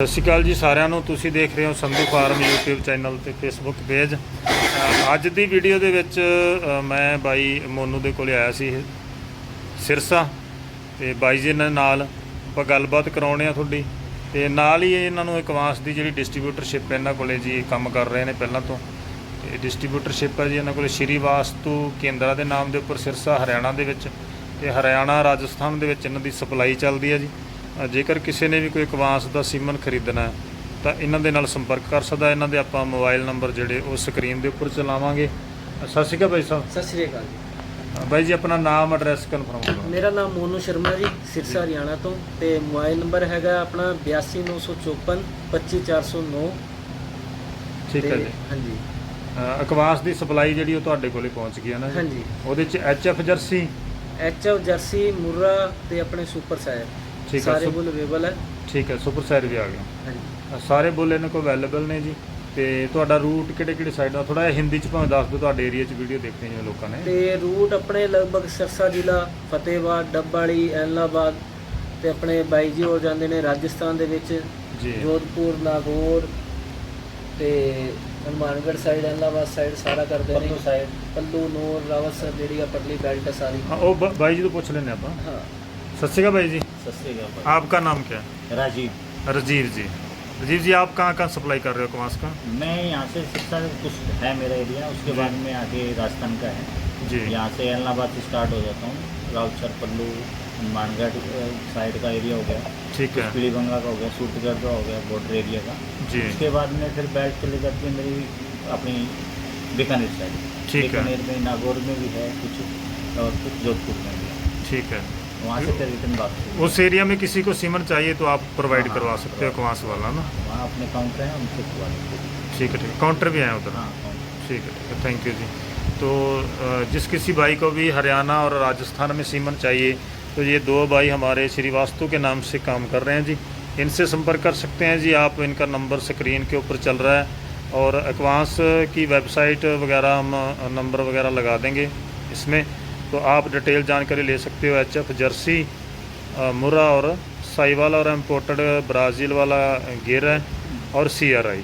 ਸਤਿ ਸ਼੍ਰੀ ਅਕਾਲ ਜੀ ਸਾਰਿਆਂ ਨੂੰ। ਤੁਸੀਂ ਦੇਖ ਰਹੇ ਹੋ ਸੰਧੂ ਫਾਰਮ YouTube ਚੈਨਲ ਤੇ Facebook ਪੇਜ। ਅੱਜ ਦੀ ਵੀਡੀਓ ਦੇ ਵਿੱਚ ਮੈਂ ਬਾਈ ਮੋਨੂ ਦੇ ਕੋਲੇ ਆਇਆ ਸੀ, ਸਿਰਸਾ। ਤੇ ਬਾਈ ਜੀ ਦੇ ਨਾਲ ਆਪਾਂ ਗੱਲਬਾਤ ਕਰਾਉਣੇ ਆ ਤੁਹਾਡੀ। ਤੇ ਨਾਲ ਹੀ ਇਹਨਾਂ ਨੂੰ ਇਕਵਾਂਸ ਦੀ ਜਿਹੜੀ ਡਿਸਟ੍ਰੀਬਿਊਟਰਸ਼ਿਪ ਇਹਨਾਂ ਕੋਲੇ ਜੀ ਕੰਮ ਕਰ ਰਹੇ ਨੇ ਪਹਿਲਾਂ ਤੋਂ। ਤੇ ਡਿਸਟ੍ਰੀਬਿਊਟਰਸ਼ਿਪ ਹੈ ਜੀ ਇਹਨਾਂ ਕੋਲੇ ਸ਼੍ਰੀ ਵਾਸਤੂ ਕੇਂਦਰਾ ਦੇ ਨਾਮ ਦੇ ਉੱਪਰ, ਸਿਰਸਾ, ਹਰਿਆਣਾ ਦੇ ਵਿੱਚ। ਤੇ ਹਰਿਆਣਾ, ਰਾਜਸਥਾਨ ਦੇ ਵਿੱਚ ਇਹਨਾਂ ਦੀ ਸਪਲਾਈ ਚੱਲਦੀ ਹੈ ਜੀ। ਜੇਕਰ ਕਿਸੇ ਨੇ ਵੀ ਕੋਈ ਇਕਵਾਂਸ ਦਾ ਸੀਮਨ ਖਰੀਦਣਾ ਹੈ ਤਾਂ ਇਹਨਾਂ ਦੇ ਨਾਲ ਸੰਪਰਕ ਕਰ ਸਕਦਾ ਇਹਨਾਂ ਦੇ ਆਪਾਂ ਮੋਬਾਈਲ ਨੰਬਰ ਜਿਹੜੇ ਉਹ ਸਕਰੀਨ ਦੇ ਉੱਪਰ ਚਲਾਵਾਂਗੇ। ਸਤਿ ਸ਼੍ਰੀ ਅਕਾਲ ਬਾਈ ਸਾਹਿਬ। ਸਤਿ ਸ਼੍ਰੀ ਅਕਾਲ ਜੀ। ਬਾਈ ਜੀ ਆਪਣਾ ਨਾਮ ਐਡਰੈਸ ਕਨਫਰਮ ਕਰੋ। ਮੇਰਾ ਨਾਮ ਮੋਨੂ ਸ਼ਰਮਾ ਜੀ ਸਿਰਸਾ ਹਰਿਆਣਾ ਤੋਂ। ਤੇ ਮੋਬਾਈਲ ਨੰਬਰ ਹੈਗਾ ਆਪਣਾ 82954 25409 ਠੀਕ ਹੈ ਜੀ। ਹਾਂਜੀ। ਅ, ਇਕਵਾਂਸ ਦੀ ਸਪਲਾਈ ਜਿਹੜੀ ਉਹ ਤੁਹਾਡੇ ਕੋਲੇ ਪਹੁੰਚ ਗਈ ਹੈ ਨਾ ਜੀ। ਹਾਂਜੀ। ਉਹਦੇ ਚ HF Jersey. HF Jersey Murrah ਤੇ ਆਪਣੇ ਸੁਪਰ ਸਾਇਰ। ਠੀਕ ਹੈ ਸਾਰੇ ਬੁੱਲ ਅਵੇਲੇਬਲ ਹੈ। ਠੀਕ ਹੈ ਸੁਪਰ ਸਾਈਰ ਵੀ ਆ ਗਿਆ। ਹਾਂਜੀ। ਸਾਰੇ ਬੁੱਲ ਇਹਨਾਂ ਕੋਲ ਅਵੇਲੇਬਲ ਨੇ ਜੀ। ਤੇ ਤੁਹਾਡਾ ਰੂਟ ਕਿਹੜੇ ਕਿਹੜੇ ਸਾਈਡਾਂ ਥੋੜਾ ਜਿਹਾ ਹਿੰਦੀ ਚ ਭਾਵੇਂ ਦੱਸ ਦਿਓ ਤੁਹਾਡੇ ਏਰੀਆ ਚ ਵੀਡੀਓ ਦੇਖਦੇ ਜਿਵੇਂ ਲੋਕਾਂ ਨੇ। ਤੇ ਰੂਟ ਆਪਣੇ ਲਗਭਗ ਸਿਰਸਾ ਜ਼ਿਲ੍ਹਾ ਫਤਿਹਬਾਦ ਡੱਬਾਲੀ ਐਲਾਬਾਦ ਤੇ ਆਪਣੇ ਬਾਈ ਜੀ ਹੋ ਜਾਂਦੇ ਨੇ ਰਾਜਸਥਾਨ ਦੇ ਵਿੱਚ ਜੀ। ਜੋਧਪੁਰ ਨਾਗੌਰ ਤੇ ਹਨੂਮਾਨਗੜ੍ਹ ਸਾਈਡ ਐਲਾਬਾਦ ਸਾਈਡ ਸਾਰਾ ਕਰਦੇ ਨੇ। ਪੱਲੂ। side। ਪੱਲੂ ਨੂਰ ਰਾਵਤ ਜਿਹੜੀ ਆ ਪਟਲੀ ਬੈਲਟ ਹੈ ਸਾਰੀ। ਹਾਂ ਉਹ ਬ- ਬਾਈ ਜੀ ਤੋਂ ਪੁੱਛ ਲੈਂਦੇ ਆਪਾਂ। हाँ सत श्री अकाल भाई जी? सत आपका नाम क्या? है राजीव। राजीव जी। राजीव जी आप कहाँ कहाँ सप्लाई कर रहे हो कमास का? मैं यहाँ से शिक्षा कुछ है मेरा एरिया उसके बाद में आगे राजस्थान का है। जी। यहाँ से एलनाबाद से स्टार्ट हो जाता हूँ। राउतसर पल्लू हनुमानगढ़ साइड का एरिया हो गया। ठीक है। पीलीबंगा का हो गया सूटगढ़ का हो गया बॉर्डर एरिया का। जी। उसके बाद में फिर बेल्ट चले जाती है मेरी अपनी बीकानेर साइड ठीक है। बीकानेर में नागौर में भी है कुछ और कुछ जोधपुर में भी है। ठीक है। वहाँ से फिर रिटर्न वापस उस एरिया में किसी को सीमन चाहिए तो आप प्रोवाइड हाँ, करवा सकते हो कमास वाला ना? वहाँ अपने काउंटर हैं उनसे हैं। ठीक है ठीक है। काउंटर भी है उधर? हाँ ठीक है ठीक है। थैंक यू जी। तो जिस किसी भाई को भी हरियाणा और राजस्थान में सीमन चाहिए तो ये दो भाई हमारे श्रीवास्तु के नाम से काम कर रहे हैं जी। इनसे संपर्क कर सकते हैं जी। आप इनका नंबर स्क्रीन के ऊपर चल रहा है और एडवांस की वेबसाइट वगैरह हम नंबर वगैरह लगा देंगे इसमें। तो आप डिटेल जानकारी ले सकते हो एच एफ़ जर्सी मुरा और साई वाला और इम्पोर्टेड ब्राज़ील वाला गिर है और सी आर आई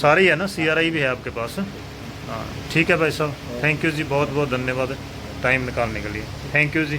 सारी है ना? सी आर आई भी है आपके पास? हाँ ठीक है भाई साहब। थैंक यू जी बहुत बहुत धन्यवाद। टाइम निकालने के लिए। Thank you ji.